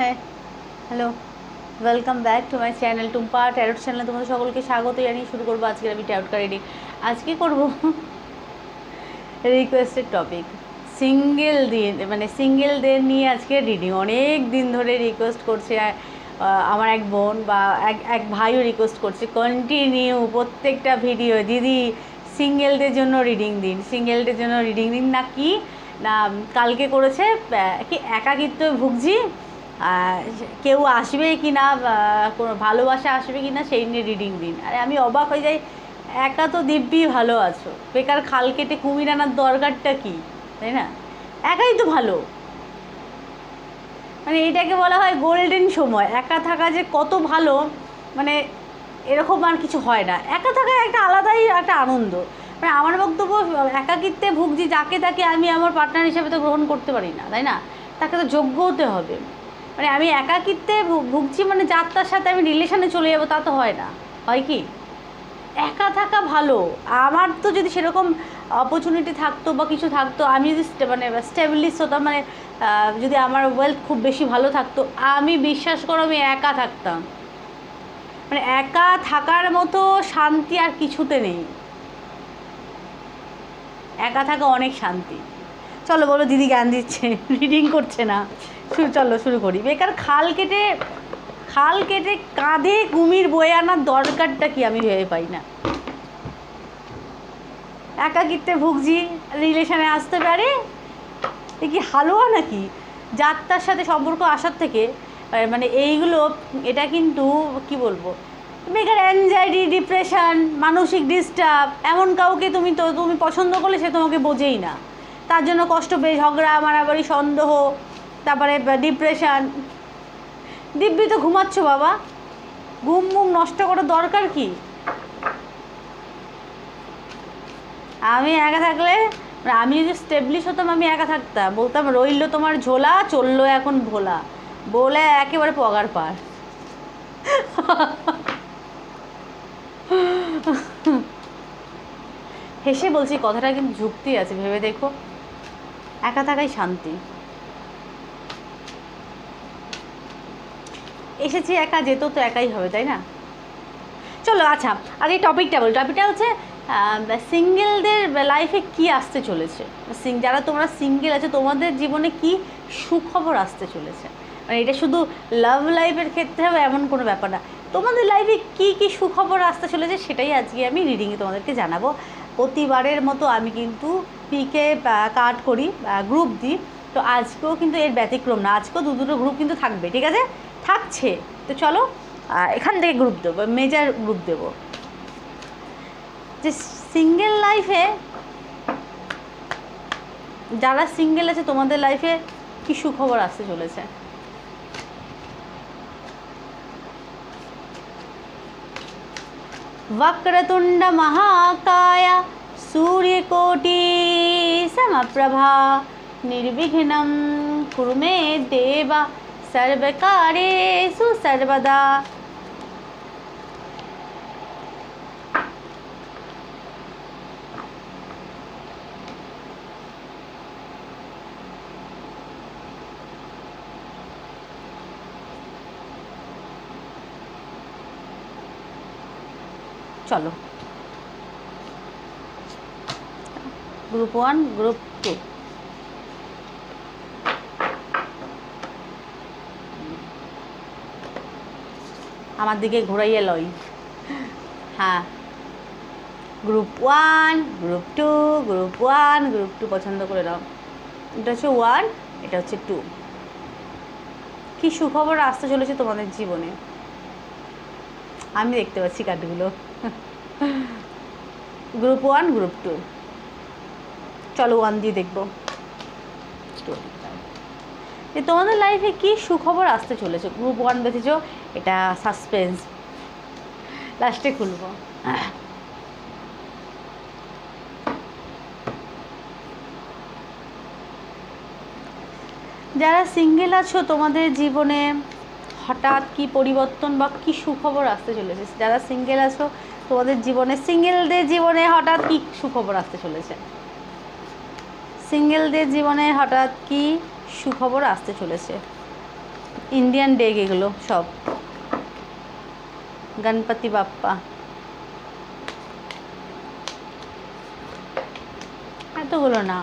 হ্যাঁ hello welcome back to my channel Tumpa tarot চ্যানেলে তোমাদের সকলকে স্বাগত জানিয়ে শুরু করব আজকের আমি ট্যারোট কার্ড রিডিং আজকে করব রিকোয়েস্টেড টপিক সিঙ্গেল দিন মানে সিঙ্গেলদের নিয়ে আজকে রিডিং অনেক দিন ধরে রিকোয়েস্ট করছে আমার এক বোন বা এক এক ভাইও রিকোয়েস্ট করছে। কন্টিনিউ প্রত্যেকটা ভিডিও দিদি সিঙ্গেলদের জন্য রিডিং দিন। সিঙ্গেলদের জন্য রিডিং দিন। না কি? না, কালকে করেছে কি একাকিত্ব ভুগছি? কেউ আসবে কি না কোনো ভালোবাসা আসবে কি না সেই নিয়ে রিডিং দিন। আরে আমি অবাক হয়ে যাই, একা তো দিব্যি ভালো আছো। বেকার খাল কেটে কুমির আনার দরকারটা কি? তাই না? একাই তো ভালো। মানে এটাকে বলা হয় গোল্ডেন সময়। একা থাকা যে কত ভালো মানে এরকম আর কিছু হয় না। একা থাকা একটা আলাদাই একটা আনন্দ। মানে আমার বক্তব্য, একাকিত্বে ভুগছি, যাকে তাকে আমি আমার পার্টনার হিসেবে তো গ্রহণ করতে পারি না, তাই না? তাকে তো যোগ্য হতে হবে। মানে আমি একাকিত্বে ভুগছি মানে যাত্রার সাথে আমি রিলেশনে চলে যাব তা তো হয় না। হয় কি? একা থাকা ভালো। আমার তো যদি সেরকম অপরচুনিটি থাকতো বা কিছু থাকতো, আমি যদি মানে স্টেবলিশ হতাম মানে যদি আমার ওয়েলথ খুব বেশি ভালো থাকতো, আমি বিশ্বাস করো আমি একা থাকতাম। মানে একা থাকার মতো শান্তি আর কিছুতে নেই। একা থাকা অনেক শান্তি। চলো বলো, দিদি জ্ঞান দিচ্ছে রিডিং করছে না। চলো শুরু করি। বেকার খাল কেটে খাল কেটে কাঁধে কুমির বয়ে আনার দরকারটা কি আমি ভেবে পাই না। একাকিত্বে ভুগছি রিলেশনে আসতে পারে। এ কি হালুয়া নাকি? যাত্রার সাথে সম্পর্ক আসার থেকে মানে এইগুলো, এটা কিন্তু কি বলব? বেকার অ্যাংজাইটি ডিপ্রেশন মানসিক ডিস্টার্ব এমন কাউকে তুমি তো, তুমি পছন্দ করলে সে তোমাকে বোঝেই না। তার জন্য কষ্ট পেয়ে ঝগড়া, মারামারি, সন্দেহ তারপরে ডিপ্রেশান দিব্যি তো ঘুমাচ্ছ বাবা। ঘুম মুম নষ্ট করার দরকার কি? আমি একা থাকলে মানে আমি যদি স্টেবলিশ হতাম আমি একা থাকতাম। বলতাম রইল তোমার ঝোলা, চলল এখন ভোলা। বলে একেবারে পগার পার। হেসে বলছি, কথাটা কিন্তু যুক্তি আছে, ভেবে দেখো। একা থাকাই শান্তি। এসেছি একা যেত তো একাই হবে, তাই না? চলো আচ্ছা আর এই টপিকটা বল। টপিকটা হচ্ছে সিঙ্গেলদের লাইফে কি আসতে চলেছে? যারা তোমরা সিঙ্গেল আছো, তোমাদের জীবনে কি সুখবর আসতে চলেছে? মানে এটা শুধু লাভ লাইফের ক্ষেত্রে হবে, এমন কোনো ব্যাপার না। তোমাদের লাইফে কি কি সুখবর আসতে চলেছে, সেটাই আজকে আমি রিডিংয়ে তোমাদেরকে জানাব। প্রতিবারের মতো আমি কিন্তু পিকে কার্ড করি গ্রুপ দিই। তো আজকেও কিন্তু এর ব্যতিক্রম না। আজকেও দু দুটো গ্রুপ কিন্তু থাকবে, ঠিক আছে? থাকছে তো চলো আহ, এখান থেকে গ্রুপ দেবো মেজার গ্রুপ দেবো যে সিঙ্গেল লাইফে যারা সিঙ্গেল আছে তোমাদের লাইফে কি সুখবর আসতে চলেছে वक्रतुण्ड महाकाय सूर्यकोटि समप्रभा निर्विघ्नं कुरु मे देव সর্বকারেষু সর্বদা চলো গ্রুপ ওয়ান গ্রুপ আমার দিকে ঘোরাইয়ে লই। হ্যাঁ। Group one group two group one group two পছন্দ করে নাও। এটা হচ্ছে ওয়ান এটা হচ্ছে টু কি সুখবর আসতে চলেছে তোমাদের জীবনে? আমি দেখতে পাচ্ছি কার্ডগুলো। গ্রুপ ওয়ান গ্রুপ টু চলো ওয়ান দিয়ে দেখব। যে তোমাদের লাইফে কি সুখবর আসতে চলেছে? গ্রুপ ওয়ান দেখেছ এটা সাসপেন্স লাস্টে খুলবো। যারা সিঙ্গেল আছো, তোমাদের জীবনে হঠাৎ কি পরিবর্তন বা কি সুখবর আসতে চলেছে? যারা সিঙ্গেল আছো, তোমাদের জীবনে সিঙ্গেলদের জীবনে হঠাৎ কি সুখবর আসতে চলেছে? সিঙ্গেলদের জীবনে হঠাৎ কি সুখবর আসতে চলেছে। ইন্ডিয়ান ডেক এগুলো সব। গণপতি বাপ্পা। এতগুলো না।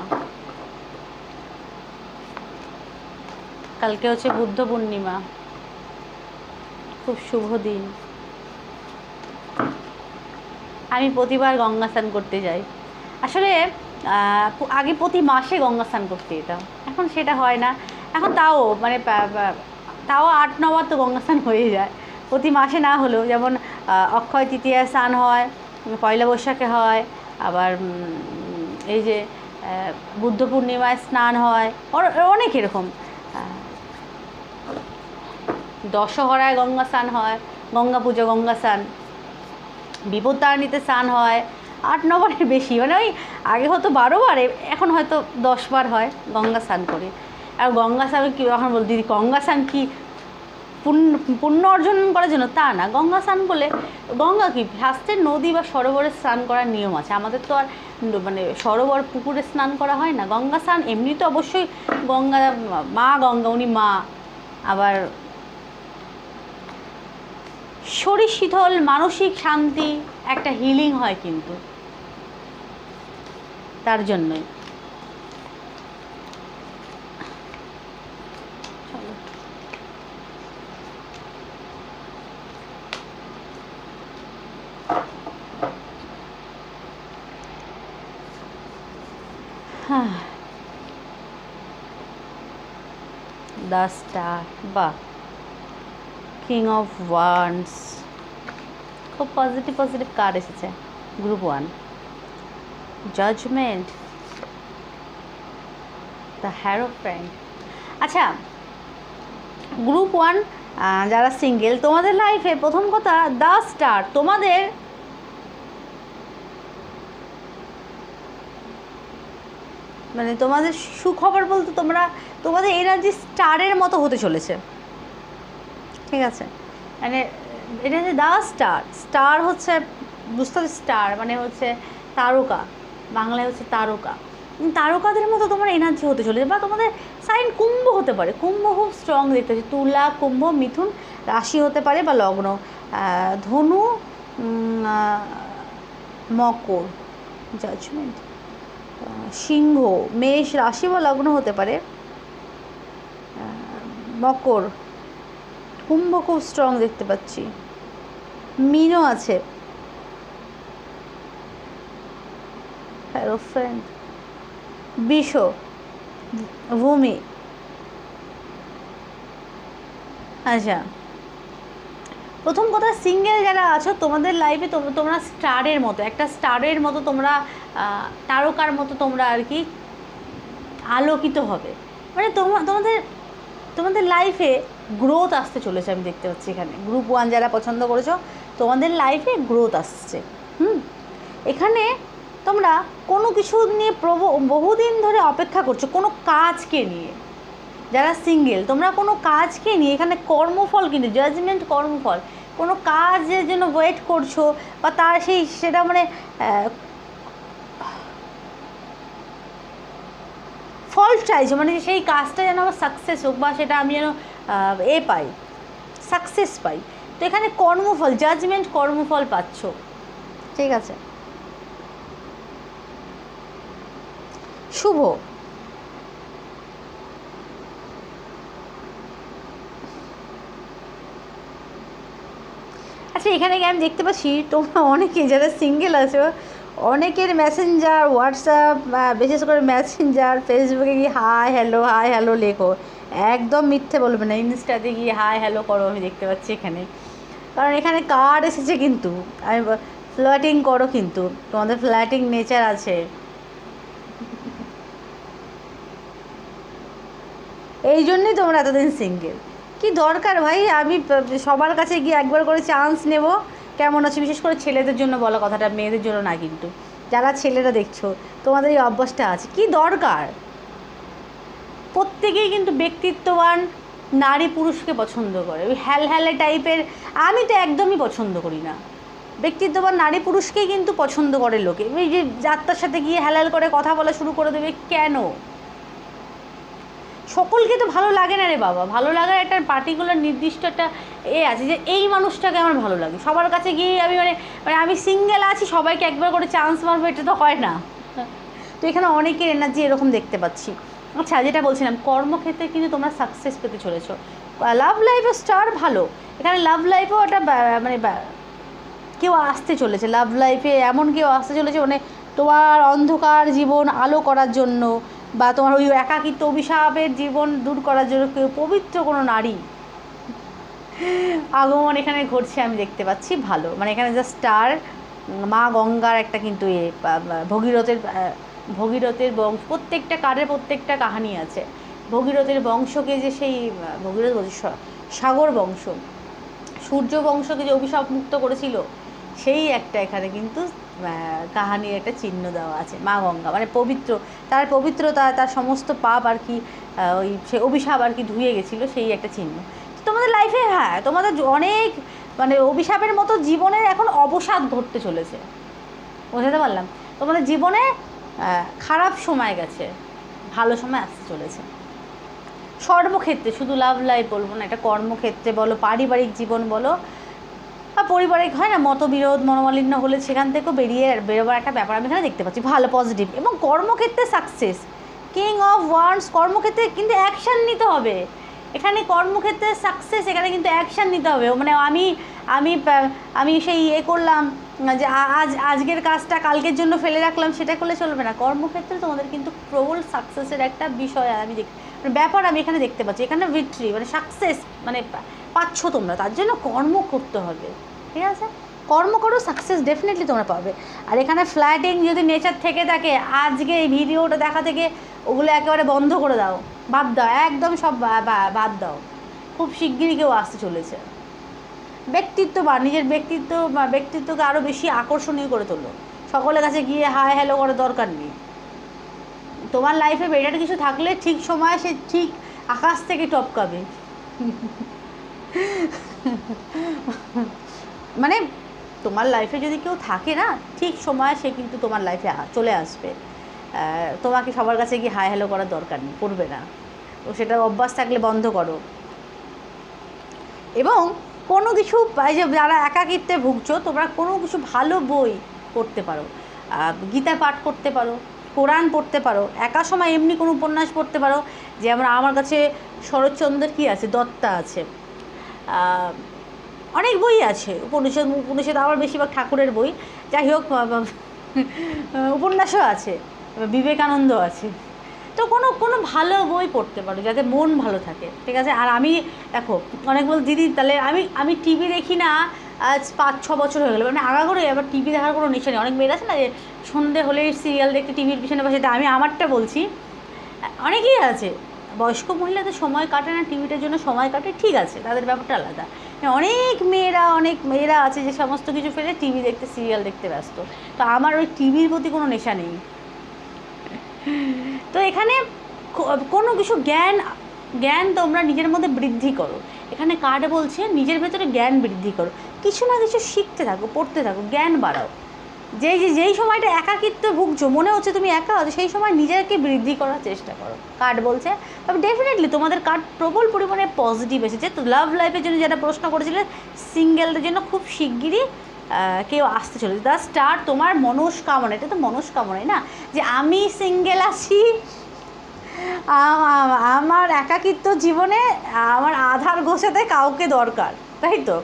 কালকে হচ্ছে বুদ্ধ পূর্ণিমা। খুব শুভ দিন। আমি প্রতিবার গঙ্গা স্নান করতে যাই। আসলে আগে প্রতি মাসে গঙ্গা স্নান করতে যেতাম। এখন সেটা হয় না। এখন তাও মানে তাও আট নবার তো গঙ্গা স্নান হয়ে যায়। প্রতি মাসে না হলেও, যেমন অক্ষয় তৃতীয়া স্নান হয়, পয়লা বৈশাখে হয়, আবার এই যে বুদ্ধ পূর্ণিমায় স্নান হয় অনেক এরকম। দশহরায় গঙ্গা স্নান হয়, গঙ্গা পুজো, গঙ্গা স্নান। বিপত্তারিণীতে স্নান হয় আট নবারের বেশি। মানে ওই আগে হয়তো বারো বার, এখন হয়তো দশ বার হয় গঙ্গা স্নান করে। আর গঙ্গা স্নান কী, এখন বল, দিদি, গঙ্গা স্নান কি পুণ্য পুণ্য অর্জন করার জন্য? তা না, গঙ্গা স্নান করলে, গঙ্গা কি শাস্ত্রের নদী বা সরোবরে স্নান করার নিয়ম আছে। আমাদের তো আর মানে সরোবর, পুকুরে স্নান করা হয় না। গঙ্গা স্নান এমনি তো অবশ্যই গঙ্গা মা, গঙ্গা, উনি মা, আবার শরীর শীতল মানসিক শান্তি একটা হিলিং হয় কিন্তু। তার জন্যই। চলো। হ্যাঁ। বাহ। কিং অফ ওয়ান্স খুব পজিটিভ পজিটিভ কার্ড এসেছে। Group one judgement the hero friend আচ্ছা গ্রুপ ওয়ান যারা সিঙ্গেল তোমাদের লাইফে প্রথম কথা দ্য স্টার তোমাদের মানে তোমাদের সুখবর বলতে তোমরা, তোমাদের এনার্জি স্টারের মতো হতে চলেছে। ঠিক আছে। মানে এটা হচ্ছে দ্য স্টার স্টার হচ্ছে বুঝতে স্টার মানে হচ্ছে তারকা, বাংলায় হচ্ছে তারকা। তারকাদের মতো তোমার এনার্জি হতে চলেছে বা তোমাদের সাইন কুম্ভ হতে পারে। কুম্ভ খুব স্ট্রং দেখতে পাচ্ছি। তুলা, কুম্ভ, মিথুন রাশি হতে পারে বা লগ্ন। ধনু মকর জাজমেন্ট সিংহ, মেষ রাশি বা লগ্ন হতে পারে। মকর। কুম্ভ খুব স্ট্রং দেখতে পাচ্ছি। মিনও আছে। ফ্রেন্ড বিষ ভূমি। আচ্ছা। প্রথম কথা সিঙ্গেল যারা আছো, তোমাদের লাইফে তোমরা স্টারের মতো, একটা স্টারের মতো তোমরা তারকার মতো তোমরা আর কি আলোকিত হবে। মানে তোমা, তোমাদের তোমাদের লাইফে গ্রোথ আসতে চলেছে, আমি দেখতে পাচ্ছি এখানে। গ্রুপ ওয়ান যারা পছন্দ করেছ, তোমাদের লাইফে গ্রোথ আসছে, হুম? এখানে তোমরা কোনো কিছু নিয়ে প্রব, বহুদিন ধরে অপেক্ষা করছ, কোনো কাজকে নিয়ে। যারা সিঙ্গেল তোমরা কোনো কাজকে নিয়ে, এখানে কর্মফল কিন্তু জাজমেন্ট কর্মফল, কোনো কাজের জন্য ওয়েট করছ, বা তার সেই, সেটা মানে ফল চাইছো মানে সেই কাজটা যেন আমার সাকসেস হোক, বা সেটা আমি যেন এ পাই সাকসেস পাই। তো এখানে কর্মফল জাজমেন্ট কর্মফল পাচ্ছ। ঠিক আছে? শুভ। আচ্ছা এখানে আমি দেখতে পাচ্ছি, তোমরা অনেকে যারা সিঙ্গেল আছো, অনেকের মেসেঞ্জার হোয়াটসঅ্যাপ বিশেষ করে মেসেঞ্জার ফেসবুকে গিয়ে হাই হ্যালো হাই হ্যালো লেখো। একদম মিথ্যে বলবে না। ইনস্টাতে গিয়ে হাই হ্যালো করো, আমি দেখতে পাচ্ছি এখানে। কারণ এখানে কার্ড এসেছে কিন্তু। আমি ফ্ল্যাটিং করো কিন্তু। তোমাদের ফ্ল্যাটিং নেচার আছে। এই জন্যই তোমরা এতদিন সিঙ্গেল কি দরকার ভাই? আমি সবার কাছে গিয়ে একবার করে চান্স নেব। কেমন আছে? বিশেষ করে ছেলেদের জন্য বলা কথাটা, মেয়েদের জন্য না কিন্তু। যারা ছেলেরা দেখছ, তোমাদের এই অভ্যাসটা আছে। কি দরকার? প্রত্যেকেই কিন্তু ব্যক্তিত্ববান নারী পুরুষকে পছন্দ করে। ওই হ্যাল হ্যালে টাইপের আমি তো একদমই পছন্দ করি না। ব্যক্তিত্ববান নারী পুরুষকেই কিন্তু পছন্দ করে লোকে। ওই যে যাত্রার সাথে গিয়ে হ্যালাল করে কথা বলা শুরু করে দেবে, কেন? সকলকে তো ভালো লাগে না রে বাবা। ভালো লাগার একটা পার্টিকুলার নির্দিষ্ট একটা এ আছে যে এই মানুষটাকে আমার ভালো লাগে। সবার কাছে গিয়ে আমি মানে মানে আমি সিঙ্গেল আছি, সবাইকে একবার করে চান্স মারবো, এটা তো হয় না। তো এখানে অনেকের এনার্জি এরকম দেখতে পাচ্ছি। আচ্ছা যেটা বলছিলাম, কর্মক্ষেত্রে কিন্তু তোমরা সাকসেস পেতে চলেছো। লাভ লাইফে স্টার ভালো। এখানে লাভ লাইফেও একটা মানে কেউ আসতে চলেছে। লাভ লাইফে এমন কেউ আসতে চলেছে মানে তোমার অন্ধকার জীবন আলো করার জন্য বা তোমার ওই একাকিত্ব অভিশাপের জীবন দূর করার জন্য কেউ পবিত্র কোনো নারী আগমন এখানে ঘটছে আমি দেখতে পাচ্ছি ভালো। মানে এখানে যা স্টার মা গঙ্গার একটা কিন্তু এ ভগীরথের ভগীরথের বংশ প্রত্যেকটা কার্ডের প্রত্যেকটা কাহানি আছে। ভগীরথের বংশকে যে সেই, ভগীরথ সাগর বংশ, সূর্য বংশকে যে অভিশাপ মুক্ত করেছিল, সেই একটা এখানে কিন্তু কাহানির একটা চিহ্ন দেওয়া আছে, মা গঙ্গা। মানে পবিত্র, তার পবিত্রতা, তার সমস্ত পাপ আর কি ওই সে অভিশাপ আর কি ধুয়ে গেছিল, সেই একটা চিহ্ন। তোমাদের লাইফে হ্যাঁ তোমাদের অনেক মানে অভিশাপের মতো জীবনের এখন অবসাদ ঘটতে চলেছে। বোঝাতে পারলাম? তোমাদের জীবনে খারাপ সময় গেছে, ভালো সময় আসতে চলেছে। সর্বক্ষেত্রে শুধু লাভ লাইফ বলব না, এটা কর্মক্ষেত্রে বলো, পারিবারিক জীবন বলো, বা পারিবারিক হয় না, মতবিরোধ, মনোমালিন্য হলে সেখান থেকেও বেরিয়ে বেরোবার একটা ব্যাপার আমি এখানে দেখতে পাচ্ছি, ভালো পজিটিভ এবং কর্মক্ষেত্রে সাকসেস কিং অফ ওয়ান্স কর্মক্ষেত্রে কিন্তু অ্যাকশান নিতে হবে। এখানে কর্মক্ষেত্রে সাকসেস এখানে কিন্তু অ্যাকশান নিতে হবে। মানে আমি আমি আমি সেই ইয়ে করলাম যে আজ, আজকের কাজটা কালকের জন্য ফেলে রাখলাম, সেটা করলে চলবে না। কর্মক্ষেত্রে তোমাদের কিন্তু প্রবল সাকসেসের একটা বিষয় আমি দেখ। মানে ব্যাপার আমি এখানে দেখতে পাচ্ছি, এখানে ভিক্টরি মানে সাকসেস মানে পাচ্ছ তোমরা, তার জন্য কর্ম করতে হবে। ঠিক আছে? কর্ম করো সাকসেস ডেফিনেটলি তোমরা পাবে। আর এখানে ফ্ল্যাটিং যদি নেচার থেকে থাকে, আজকে এই ভিডিওটা দেখা থেকে ওগুলো একেবারে বন্ধ করে দাও। বাদ দাও, একদম সব বাদ দাও। খুব শিগগিরই কেউ আসতে চলেছে। ব্যক্তিত্ব বা নিজের ব্যক্তিত্ব বা ব্যক্তিত্বকে আরও বেশি আকর্ষণীয় করে তোলো সকলের কাছে গিয়ে হাই হ্যালো করার দরকার নেই। তোমার লাইফে বেটার কিছু থাকলে ঠিক সময় সে ঠিক আকাশ থেকে টপকাবে। মানে তোমার লাইফে যদি কেউ থাকে না, ঠিক সময় সে কিন্তু তোমার লাইফে চলে আসবে। তোমাকে সবার কাছে গিয়ে হাই হ্যালো করার দরকার নেই, করবে না। তো সেটা অভ্যাস থাকলে বন্ধ করো। এবং কোনো কিছু, এই যে যারা একাকিত্বে ভুগছো, তোমরা কোনো কিছু ভালো বই পড়তে পারো। গীতা পাঠ করতে পারো, কোরআন পড়তে পারো, একা সময় এমনি কোনো উপন্যাস পড়তে পারো, যে আমরা, আমার কাছে শরৎচন্দ্রের কী আছে, দত্তা আছে। অনেক বই আছে, উপনিষদ উপনিষদ আমার বেশিরভাগ ঠাকুরের বই। যাই হোক উপন্যাসও আছে, বিবেকানন্দ আছে। তো কোনো কোনো ভালো বই পড়তে পারো যাতে মন ভালো থাকে, ঠিক আছে? আর আমি, দেখো, অনেক বল দিদি, তাহলে আমি আমি টিভি দেখি না, আজ পাঁচ, ছ বছর হয়ে গেলো। মানে আগাগোড়ে আবার টিভি দেখার কোনো নেশা নেই। অনেক মেয়ের আছে না যে সন্ধে হলেই সিরিয়াল দেখতে টিভির পিছনে বসে তা আমি আমারটা বলছি, অনেকেই আছে, বয়স্ক মহিলাদের সময় কাটে না, টিভিটার জন্য সময় কাটে, ঠিক আছে, তাদের ব্যাপারটা আলাদা। অনেক মেয়েরা অনেক মেয়েরা আছে যে সমস্ত কিছু ফেলে টিভি দেখতে, সিরিয়াল দেখতে ব্যস্ত। তো আমার ওই টিভির প্রতি কোনো নেশা নেই। তো এখানে কোনো কিছু জ্ঞান জ্ঞান তোমরা নিজের মধ্যে বৃদ্ধি করো। এখানে কার্ড বলছে, নিজের ভেতরে জ্ঞান বৃদ্ধি করো। কিছু না কিছু শিখতে থাকো, পড়তে থাকো, জ্ঞান বাড়াও। যেই যেই সময়টা একাকিত্ব ভুগছো, মনে হচ্ছে তুমি একা আছো সেই সময় নিজেকে বৃদ্ধি করার চেষ্টা করো। কার্ড বলছে, তবে ডেফিনেটলি তোমাদের কার্ড প্রবল পরিমাণে পজিটিভ এসেছে। তো লাভ লাইফের জন্য যেটা প্রশ্ন করেছিলে সিঙ্গেলদের জন্য খুব শিগগিরই কেউ আসতে চলেছে। দ্য স্টার তোমার মনস্কামনা, এটা তো মনস্কামনাই না? যে আমি সিঙ্গেল আছি আমার একাকিত্ব জীবনে আমার আধার ঘোষাতে কাউকে দরকার, তাই তো?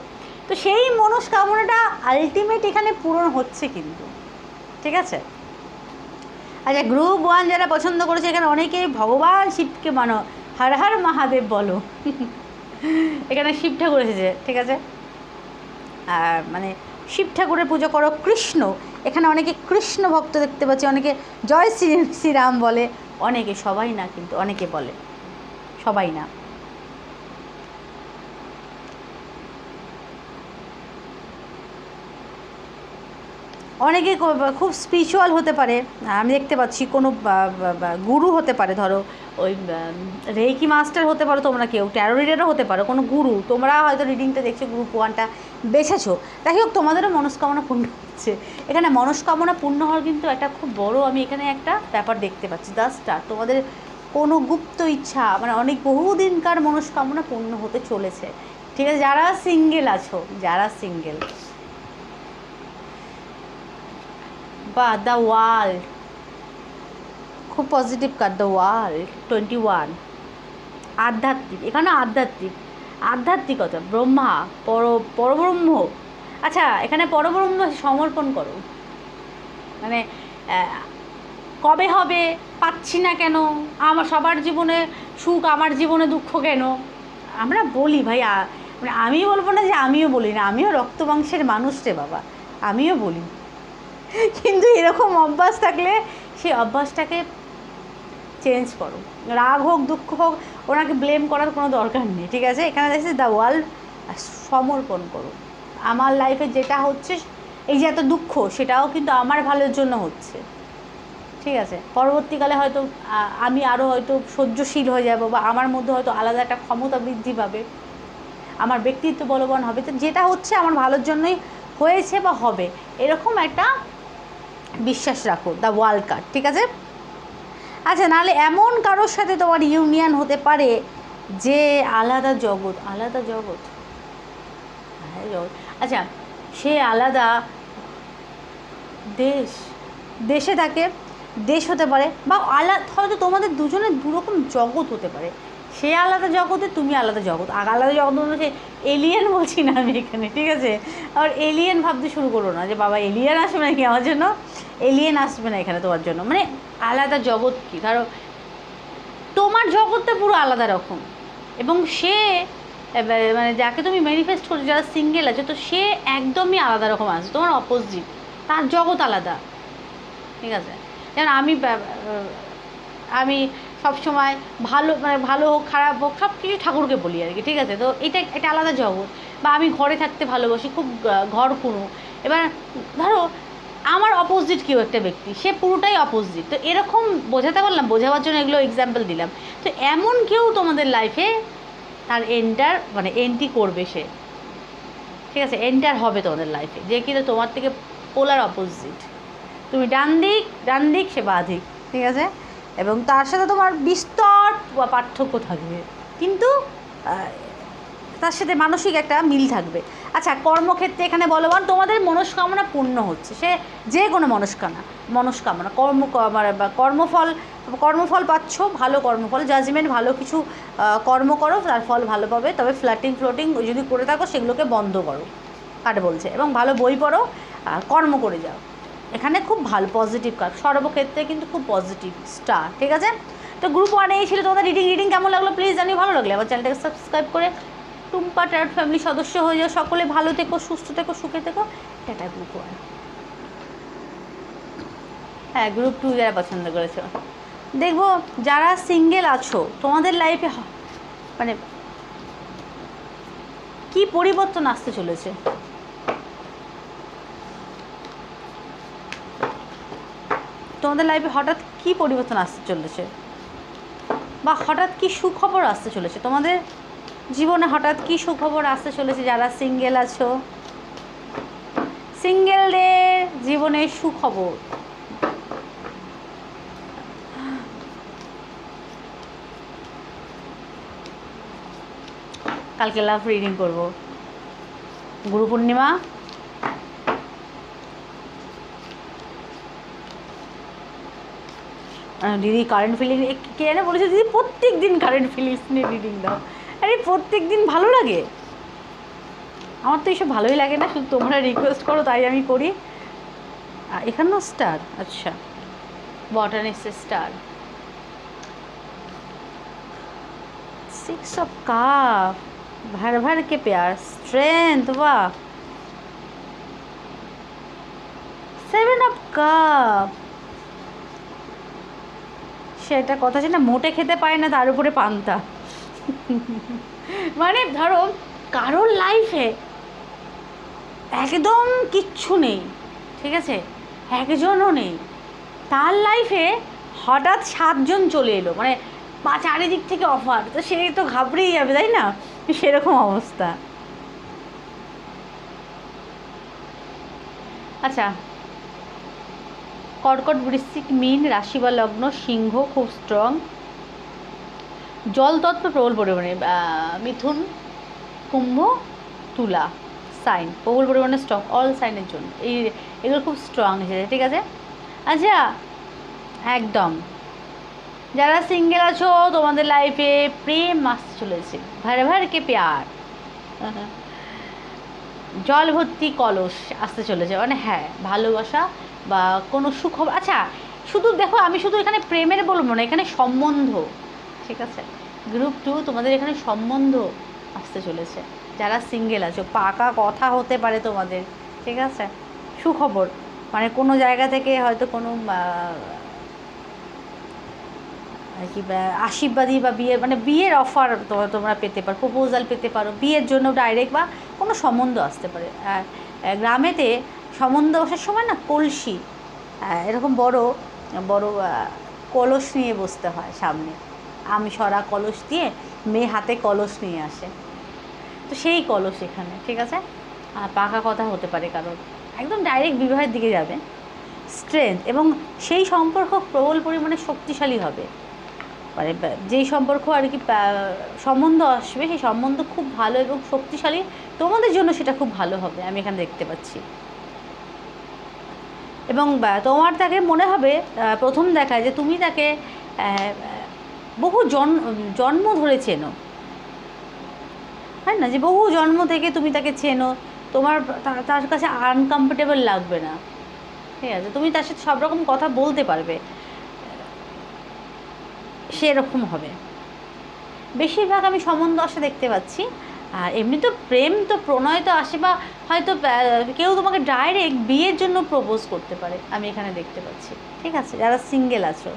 তো সেই মনস্কামনাটা আলটিমেট এখানে পূরণ হচ্ছে কিন্তু, ঠিক আছে? আচ্ছা গ্রুপ ওয়ান যারা পছন্দ করেছে, এখানে অনেকেই ভগবান শিবকে মানো, হর হর মহাদেব বলো। এখানে শিব ঠাকুর এসেছে, ঠিক আছে? আর মানে শিব ঠাকুরের পুজো করো, কৃষ্ণ। এখানে অনেকে কৃষ্ণ ভক্ত দেখতে পাচ্ছি, অনেকে জয় শ্রী শ্রীরাম বলে, অনেকে সবাই না, কিন্তু অনেকে বলে। সবাই না। অনেকে খুব স্পিরিচুয়াল হতে পারে। আমি দেখতে পাচ্ছি কোনো গুরু হতে পারে, ধরো, ওই রেকি মাস্টার হতে পারো তোমরা কেউ ট্যারো রিডারও হতে পারো, কোনো গুরু। তোমরা হয়তো রিডিংটা দেখছ গ্রুপ ওয়ানটা বেছেছো। যাই হোক, তোমাদেরও মনস্কামনা পূর্ণ হচ্ছে। এখানে মনস্কামনা পূর্ণ হওয়ার কিন্তু একটা খুব বড়, আমি এখানে একটা ব্যাপার দেখতে পাচ্ছি। দ্য স্টার তোমাদের কোনো গুপ্ত ইচ্ছা মানে অনেক বহুদিনকার মনস্কামনা পূর্ণ হতে চলেছে। ঠিক আছে, যারা সিঙ্গেল আছো, যারা সিঙ্গেল বা দ্য ওয়ার্ল্ড খুব positive card the world twenty one আধ্যাত্মিক, এখানে আধ্যাত্মিক। আধ্যাত্মিকতা, ব্রহ্মা, পর, পরব্রহ্ম। আচ্ছা এখানে পরব্রহ্ম সমর্পণ করো। মানে কবে হবে, পাচ্ছি না কেন? আমার, সবার জীবনে সুখ, আমার জীবনে দুঃখ কেন? আমরা বলি, ভাই মানে আমি বলব না যে আমিও বলি না। আমিও রক্ত মাংসের মানুষ রে বাবা। আমিও বলি। কিন্তু এরকম অভ্যাস থাকলে সেই অভ্যাসটাকে চেঞ্জ করো। রাগ হোক, দুঃখ হোক, ওনাকে ব্লেম করার কোনো দরকার নেই, ঠিক আছে? এখানে দেখছি দ্য ওয়ার্ল্ড সমর্পণ করো। আমার লাইফে যেটা হচ্ছে, এই যে এত দুঃখ, সেটাও কিন্তু আমার ভালোর জন্য হচ্ছে। ঠিক আছে? পরবর্তীকালে হয়তো আমি আরও হয়তো সহ্যশীল হয়ে যাব বা আমার মধ্যে হয়তো আলাদা একটা ক্ষমতা বৃদ্ধি পাবে। আমার ব্যক্তিত্ব বলবান হবে। তো যেটা হচ্ছে, আমার ভালোর জন্যই হয়েছে বা হবে। এরকম একটা বিশ্বাস রাখো দ্য ওয়ার্ল্ড কার্ড ঠিক আছে? আচ্ছা নাহলে এমন কারোর সাথে তোমার ইউনিয়ন হতে পারে যে আলাদা জগৎ আলাদা জগৎ? আচ্ছা সে আলাদা দেশ, দেশে থাকে, দেশ হতে পারে বা আলাদা হয়তো তোমাদের দুজনের দুরকম জগৎ হতে পারে। সে আলাদা জগতে তুমি আলাদা জগৎ। আলাদা জগৎ বলতে এলিয়েন বলছি না আমি এখানে, ঠিক আছে? আর এলিয়েন ভাবতে শুরু করো না যে, বাবা এলিয়েন আসবে নাকি আমার জন্য? এলিয়েন আসবে না এখানে তোমার জন্য। মানে আলাদা জগৎ কী? ধরো তোমার জগৎটা পুরো আলাদা রকম। এবং সে মানে যাকে তুমি ম্যানিফেস্ট করছ, যারা সিঙ্গেল আছে, তো সে একদমই আলাদা রকম আছে। তোমার অপোজিট তার জগৎ আলাদা। ঠিক আছে? যেমন আমি ব্যা- আমি সবসময় ভালো মানে ভালো হোক, খারাপ হোক সব কিছু ঠাকুরকে বলি আর কি, ঠিক আছে? তো এটা একটা আলাদা জগৎ। বা আমি ঘরে থাকতে ভালোবাসি, খুব ঘর কোনো। এবার ধরো, আমার অপোজিট কেউ একটা ব্যক্তি, সে পুরোটাই অপোজিট তো এরকম বোঝাতে পারলাম, বোঝাবার জন্য এগুলো এক্সাম্পল দিলাম। তো এমন কেউ তোমাদের লাইফে তার এন্টার মানে এন্ট্রি করবে সে। ঠিক আছে? এন্টার হবে তোমাদের লাইফে যে কিনা তোমার থেকে পোলার অপোজিট তুমি ডান দিক ডান দিক, সে বাঁ দিক। ঠিক আছে? এবং তার সাথে তোমার বিস্তর পার্থক্য থাকবে। কিন্তু তার সাথে মানসিক একটা মিল থাকবে। আচ্ছা কর্মক্ষেত্রে এখানে বলবান, তোমাদের মনস্কামনা পূর্ণ হচ্ছে। সে যে কোনো মনস্কামনা মনস্কামনা, কর্ম মানে কর্মফল কর্মফল পাচ্ছ, ভালো কর্মফল জাজমেন্ট ভালো কিছু কর্ম করো, তার ফল ভালো পাবে। তবে ফ্ল্যাটিং ফ্লোটিং যদি করে থাকো, সেগুলোকে বন্ধ করো। কাট বলছে। এবং ভালো বই পড়ো কর্ম করে যাও। এখানে খুব ভালো পজিটিভ কাজ। সর্বক্ষেত্রে কিন্তু খুব পজিটিভ স্টার ঠিক আছে? তো গ্রুপ ওয়ানে এই ছিল তোমাদের রিডিং রিডিং কেমন লাগল প্লিজ জানিয়ে ভালো লাগলে আমার চ্যানেলটাকে সাবস্ক্রাইব করে টুম্পা ট্যাট ফ্যামিলি সদস্য হয়ে যাও। সকলে ভালো থেকো, সুস্থ থেকো, সুখে থেকো। টাটা গ্রুপ ওয়ান হ্যাঁ গ্রুপ টু যারা পছন্দ করেছ। দেখব যারা সিঙ্গেল আছো, তোমাদের লাইফে মানে কি পরিবর্তন আসতে চলেছে? তোমাদের লাইফে হঠাৎ কি পরিবর্তন আসতে চলেছে? বা হঠাৎ কি সুখবর আসতে চলেছে? তোমাদের জীবনে হঠাৎ কি সুখবর আসতে চলেছে যারা সিঙ্গেল আছো? সিঙ্গেলদের জীবনে সুখবর। কালকে লাভ রিডিং করব। গুরু পূর্ণিমা দিদি কারেন্ট ফিলিং কে জানে বলেছে দিদি প্রত্যেক দিন কারেন্ট ফিলিংস নিয়ে রিডিং দাও আরে প্রত্যেক দিন ভালো লাগে আমার তো এইসব ভালোই লাগে না শুধু তোমরা রিকোয়েস্ট করো তাই আমি করি আহ, এখানেও স্টার আচ্ছা বটন এসে স্টার सिक्स ऑफ काफ भर भर के प्यार स्ट्रेंथ वाह সেভেন অফ কাপ একটা কথা আছে না, মোটে খেতে পায় না, তার উপরে পান্তা। মানে ধরো, কারোর লাইফে একদম কিচ্ছু নেই, ঠিক আছে? একজনও নেই। তার লাইফে হঠাৎ সাতজন চলে এলো মানে পা চারিদিক থেকে অফার। তো সে তো ঘাবড়েই যাবে, তাই না? সেরকম অবস্থা। আচ্ছা কর্কট বৃশ্চিক মিন রাশি বা লগ্ন সিংহ খুব স্ট্রং জল তত্ত্ব প্রবল পরিমাণে মিথুন, কুম্ভ, তুলা, সাইন, প্রবল পরিমাণে স্ট্রং অল সাইনের জন্য। এই, এগুলো খুব স্ট্রং এসেছে, ঠিক আছে? আচ্ছা একদম। যারা সিঙ্গেল আছো, তোমাদের লাইফে প্রেম আসতে চলেছে। ভর ভর কে প্যার। জল ভর্তি কলস আসতে চলেছে। মানে হ্যাঁ ভালোবাসা বা কোনো সুখবর আচ্ছা শুধু দেখো আমি শুধু এখানে প্রেমের বলব না এখানে সম্বন্ধ, ঠিক আছে? গ্রুপ টু তোমাদের এখানে সম্বন্ধ আসতে চলেছে। যারা সিঙ্গেল আছো, পাকা কথা হতে পারে তোমাদের, ঠিক আছে? সুখবর মানে কোনো জায়গা থেকে হয়তো কোনো আর কি আশীর্বাদী বা বিয়ের মানে বিয়ের অফার তোমরা পেতে পারো প্রপোজাল পেতে পারো, বিয়ের জন্য ডাইরেক্ট বা কোনো সম্বন্ধ আসতে পারে। আর গ্রামেতে সম্বন্ধ আসার সময় না কলসি এরকম বড় বড় কলস নিয়ে বসতে হয় সামনে। আমি সরা কলস দিয়ে মেয়ে হাতে কলস নিয়ে আসে। তো সেই কলস এখানে, ঠিক আছে? পাকা কথা হতে পারে কারোর। একদম ডাইরেক্ট বিবাহের দিকে যাবে। স্ট্রেংথ এবং সেই সম্পর্ক প্রবল পরিমাণে শক্তিশালী হবে। মানে যেই সম্পর্ক আর কি সম্বন্ধ আসবে, সেই সম্বন্ধ খুব ভালো এবং শক্তিশালী। তোমাদের জন্য সেটা খুব ভালো হবে, আমি এখানে দেখতে পাচ্ছি। এবং তোমার তাকে মনে হবে প্রথম দেখায় যে তুমি তাকে বহু জন্ম জন্ম ধরে চেনো। হ্যাঁ না? যে বহু জন্ম থেকে তুমি তাকে চেনো। তোমার তার কাছে আনকমফোর্টেবল লাগবে না। ঠিক আছে? তুমি তার সাথে সব রকম কথা বলতে পারবে। সেরকম হবে। বেশিরভাগ আমি আসে দেখতে পাচ্ছি। আর এমনি তো প্রেম তো, প্রণয় তো আসে বা হয়তো কেউ তোমাকে ডাইরেক্ট বিয়ের জন্য প্রপোজ করতে পারে, আমি এখানে দেখতে পাচ্ছি। ঠিক আছে, যারা সিঙ্গেল আছো,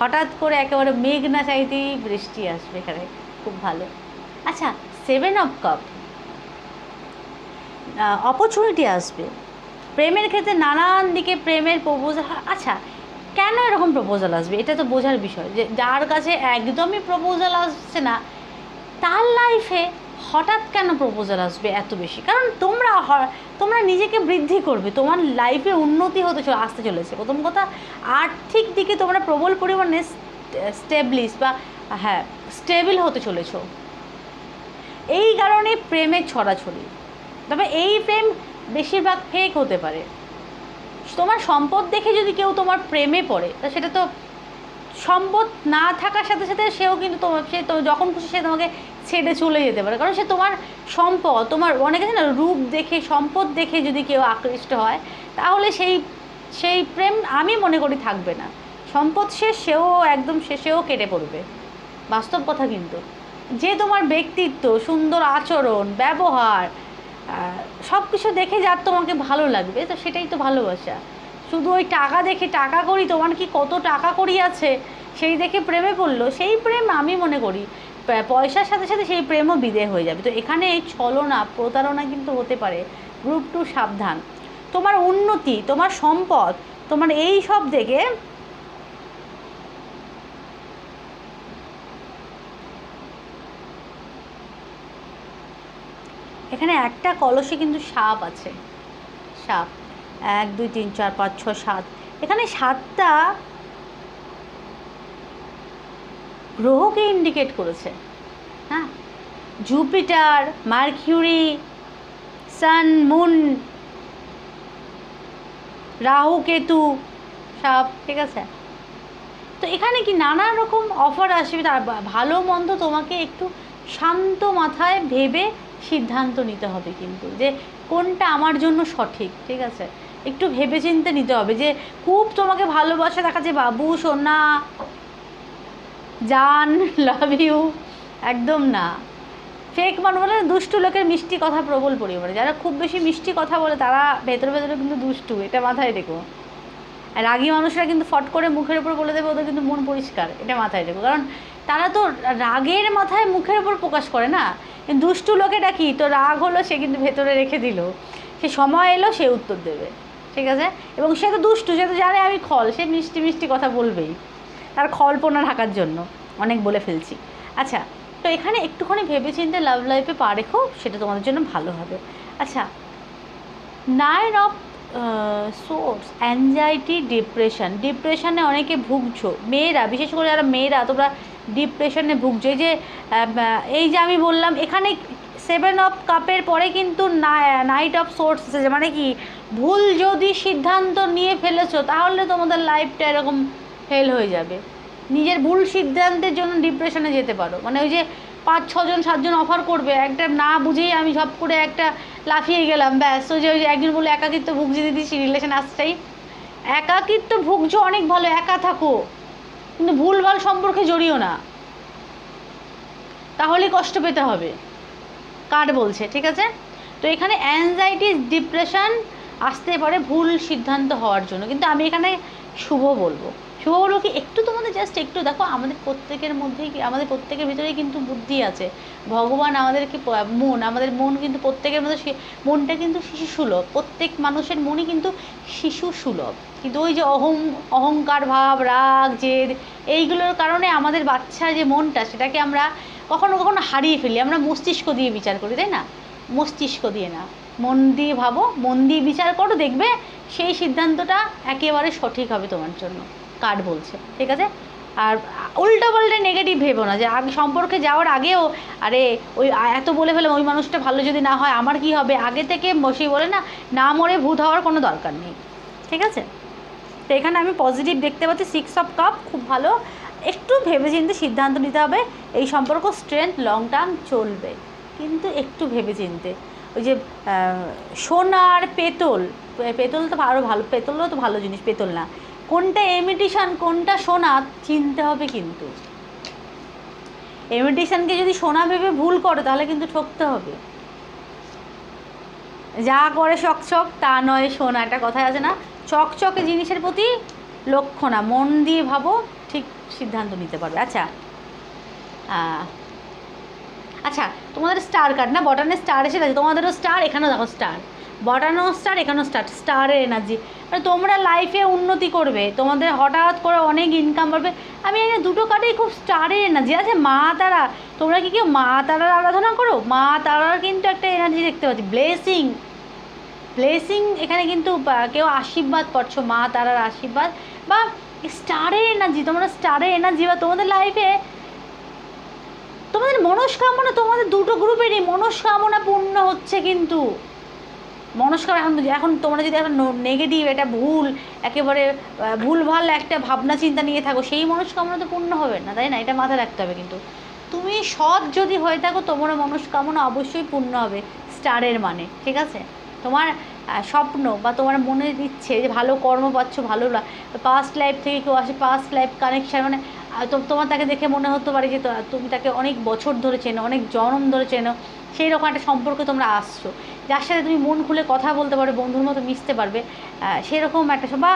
হঠাৎ করে একেবারে মেঘ না চাইতেই বৃষ্টি আসবে এখানে, খুব ভালো। আচ্ছা সেভেন অফ কাপ অপরচুনিটি আসবে। প্রেমের ক্ষেত্রে নানান দিকে প্রেমের প্রপোজাল আচ্ছা কেন এরকম প্রপোজাল আসবে? এটা তো বোঝার বিষয় যে, যার কাছে একদমই প্রপোজাল আসছে না, তার লাইফে হঠাৎ কেন প্রপোজাল আসবে এত বেশি? কারণ তোমরা তোমরা নিজেকে বৃদ্ধি করবে, তোমার লাইফে উন্নতি হতে আসতে চলেছে। প্রথম কথা, আর্থিক দিকে তোমরা প্রবল পরিমাণে স্টেবলিশ বা হ্যাঁ স্টেবল হতে চলেছো। এই কারণে প্রেমের ছড়াছড়ি। তবে এই প্রেম বেশিরভাগ ফেক হতে পারে। তোমার সম্পদ দেখে যদি কেউ তোমার প্রেমে পড়ে, তা সেটা তো সম্পদ না থাকার সাথে সাথে সেও কিন্তু তোমার সে তো যখন খুশি সে তোমাকে ছেড়ে চলে যেতে পারে। কারণ সে তোমার সম্পদ, তোমার অনেকে আছে না, রূপ দেখে, সম্পদ দেখে যদি কেউ আকৃষ্ট হয়, তাহলে সেই সেই প্রেম আমি মনে করি থাকবে না। সম্পদ শেষ, সেও একদম শেষেও কেটে পড়বে। বাস্তব কথা কিন্তু। যে তোমার ব্যক্তিত্ব, সুন্দর আচরণ, ব্যবহার সব কিছু দেখে যার তোমাকে ভালো লাগবে, তো সেটাই তো ভালোবাসা। শুধু ওই টাকা দেখে, টাকা করি, তোমার কি কত টাকা করি আছে? সেই দেখে প্রেমে পড়ল, সেই প্রেম আমি মনে করি পয়সার সাথে সাথে সেই প্রেমও বিদে হয়ে যাবে। তো এখানে এই ছলনা, প্রতারণা কিন্তু হতে পারে। গ্রুপ টু সাবধান। তোমার উন্নতি, তোমার সম্পদ, তোমার এই সব দেখে এখানে একটা কলসে কিন্তু সাপ আছে। সাপ। এক, দুই, তিন, চার, পাঁচ, ছ, সাত। এখানে সাতটা গ্রহকে ইন্ডিকেট করেছে। হ্যাঁ? Jupiter Mercury sun moon Rahu, Ketu সাপ ঠিক আছে? তো এখানে কি নানা রকম অফার আসবে তার ভালো, মন্দ তোমাকে একটু শান্ত মাথায় ভেবে সিদ্ধান্ত নিতে হবে কিন্তু, যে কোনটা আমার জন্য সঠিক, ঠিক আছে? একটু ভেবেচিন্তে নিতে হবে যে, খুব তোমাকে ভালোবাসা দেখা যে বাবু, সোনা জান লাভ ইউ একদম না। ফেক মানুষ বলে দুষ্টু লোকের মিষ্টি কথা প্রবল পরিমাণে। যারা খুব বেশি মিষ্টি কথা বলে, তারা ভেতরে ভেতরে কিন্তু দুষ্টু, এটা মাথায় রেখো। আর রাগী মানুষরা কিন্তু ফট করে মুখের উপর বলে দেবে, ওদের কিন্তু মন পরিষ্কার, এটা মাথায় রেখো। কারণ তারা তো রাগের মাথায় মুখের উপর প্রকাশ করে না। দুষ্টু লোকেটা কি? তো রাগ হলো, সে কিন্তু ভেতরে রেখে দিল। সে সময় এলো, সে উত্তর দেবে। ঠিক আছে? এবং সে তো দুষ্টু, সে তো জানে আমি খল, সে মিষ্টি মিষ্টি কথা বলবেই। তার খলপনা ঢাকার জন্য। অনেক বলে ফেলছি। আচ্ছা তো এখানে একটুখানি ভেবেচিন্তে লাভ লাইফে পা রেখো, সেটা তোমাদের জন্য ভালো হবে। আচ্ছা nine of swords anxiety depression ডিপ্রেশনে অনেকে ভুগছো। মেয়েরা, বিশেষ করে যারা মেয়েরা, তোমরা ডিপ্রেশনে ভুগছো। এই যে এই যে আমি বললাম, এখানে সেভেন অফ কাপের পরে কিন্তু নাইট অফ সোর্স এসেছে। মানে কি? ভুল যদি সিদ্ধান্ত নিয়ে ফেলেছো, তাহলে তোমাদের লাইফটা এরকম ফেল হয়ে যাবে। নিজের ভুল সিদ্ধান্তের জন্য ডিপ্রেশনে যেতে পারো। মানে ওই যে পাঁচ, ছজন, সাতজন অফার করবে, একটা না বুঝেই আমি ঝপ করে একটা লাফিয়ে গেলাম, ব্যাস। ওই যে ওই যে একজন বলে একাকিত্ব ভুগছি দিদি রিলেশন আসছেই। একাকিত্ব ভুগছো অনেক ভালো, একা থাকো। কিন্তু ভুলভাল সম্পর্কে জড়িও না। তাহলে কষ্ট পেতে হবে। কার্ড বলছে, ঠিক আছে? তো এখানে অ্যাংজাইটি ডিপ্রেশন আসতে পারে ভুল সিদ্ধান্ত হওয়ার জন্য। কিন্তু আমি এখানে শুভ বলব। শুভ কি একটু তোমাদের জাস্ট একটু দেখো, আমাদের প্রত্যেকের মধ্যেই আমাদের প্রত্যেকের ভিতরেই কিন্তু বুদ্ধি আছে। ভগবান আমাদেরকে মন, আমাদের মন কিন্তু প্রত্যেকের মধ্যে মনটা কিন্তু শিশু সুলভ প্রত্যেক মানুষের মনই কিন্তু শিশু সুলভ কিন্তু ওই যে অহং, অহংকার ভাব, রাগ, জেদ, এইগুলোর কারণে আমাদের বাচ্চার যে মনটা, সেটাকে আমরা কখনো কখনো হারিয়ে ফেলি। আমরা মস্তিষ্ক দিয়ে বিচার করি, তাই না? মস্তিষ্ক দিয়ে না। মন দিয়ে ভাবো, মন দিয়ে বিচার করো, দেখবে সেই সিদ্ধান্তটা একেবারে সঠিক হবে তোমার জন্য। কার্ড বলছে, ঠিক আছে? আর উল্টো পাল্টে নেগেটিভ ভেবো না যে আগে সম্পর্কে যাওয়ার আগেও, আরে ওই এত বলে ফেলে ওই মানুষটা ভালো যদি না হয়, আমার কি হবে? আগে থেকে বসেই বলে না না মরে ভূত হওয়ার কোনো দরকার নেই, ঠিক আছে? তো এখানে আমি পজিটিভ দেখতে পাচ্ছি সিক্স অফ কাপ খুব ভালো। একটু ভেবেচিন্তে সিদ্ধান্ত নিতে হবে, এই সম্পর্ক স্ট্রেংথ লং টার্ম চলবে। কিন্তু একটু ভেবেচিন্তে, ওই যে সোনার পেতল পেতল তো আরও ভালো, পেতলও তো ভালো জিনিস, পেতল না। কোনটা এমিটিশন কোনটা সোনা চিনতে হবে কিন্তু। এমিটিশনকে যদি সোনা ভেবে ভুল করো, তাহলে কিন্তু ঠকতে হবে। যা করে চকচক, তা নয় সোনা একটা কথায় আছে না? চকচকে জিনিসের প্রতি লক্ষ্য না, মন দিয়ে ভাবো, ঠিক সিদ্ধান্ত নিতে পারবে। আচ্ছা। আচ্ছা তোমাদের স্টার কার্ড না? বটানের স্টার এসে গেছে, তোমাদেরও স্টার এখানেও দেখো স্টার বটানও স্টার এখানেও স্টার স্টারের এনার্জি মানে তোমরা লাইফে উন্নতি করবে, তোমাদের হঠাৎ করে অনেক ইনকাম বাড়বে। আমি এখানে দুটো কার্ডেই খুব স্টারের এনার্জি আছে মা, তারা, তোমরা কি কেউ মা তারার আরাধনা করো? মা তারার কিন্তু একটা এনার্জি দেখতে পাচ্ছি। ব্লেসিং ব্লেসিং এখানে কিন্তু কেউ আশীর্বাদ করছ মা তারার আশীর্বাদ। বা স্টারের এনার্জি তোমরা স্টারের এনার্জি বা, তোমাদের লাইফে তোমাদের মনস্কামনা, তোমাদের দুটো গ্রুপেরই মনস্কামনা পূর্ণ হচ্ছে কিন্তু। মনস্কামনা, এখন এখন তোমরা যদি একটা নেগেটিভ এটা ভুল, একেবারে ভুলভাল একটা ভাবনা, চিন্তা নিয়ে থাকো, সেই মনস্কামনা তো পূর্ণ হবে না, তাই না? এটা মাথায় রাখতে হবে কিন্তু। তুমি সৎ যদি হয়ে থাকো তোমার মনস্কামনা অবশ্যই পূর্ণ হবে স্টারের মানে ঠিক আছে? তোমার স্বপ্ন বা তোমার মনে দিচ্ছে যে ভালো কর্ম পাচ্ছ, ভালো পাস্ট লাইফ থেকে কেউ আসে পাস্ট লাইফ কানেকশান মানে তোমার তাকে দেখে মনে হতে পারে যে তুমি তাকে অনেক বছর ধরে চেনো, অনেক জনম ধরে চেনো, সেই রকম একটা সম্পর্কে তোমরা আসছো। যার সাথে তুমি মন খুলে কথা বলতে পারবে বন্ধুর মতো মিশতে পারবে সেরকম একটা বা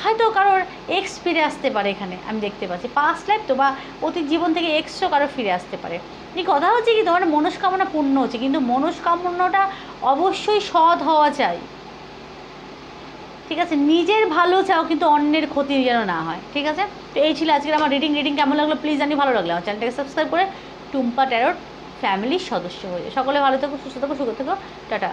হয়তো কারোর এক্স ফিরে আসতে পারে এখানে, আমি দেখতে পাচ্ছি। পাস্ট লাইফ তো বা, অতীত জীবন থেকে এক্সও কারও ফিরে আসতে পারে। এই কথা হচ্ছে কি, তোমার মনস্কামনা পূর্ণ হচ্ছে, কিন্তু মনস্কামনাটা অবশ্যই সৎ হওয়া চাই। ঠিক আছে? নিজের ভালো চাও, কিন্তু অন্যের ক্ষতি যেন না হয়। ঠিক আছে? তো এই ছিল আজকের আমার রিডিং রিডিং কেমন লাগল? প্লিজ জানি ভালো লাগল চ্যানেলটাকে সাবস্ক্রাইব করে টুম্পা ট্যারোর ফ্যামিলির সদস্য হয়ে। সকলে ভালো থেকো সুস্থ থেকো সুখ থেকো টাটা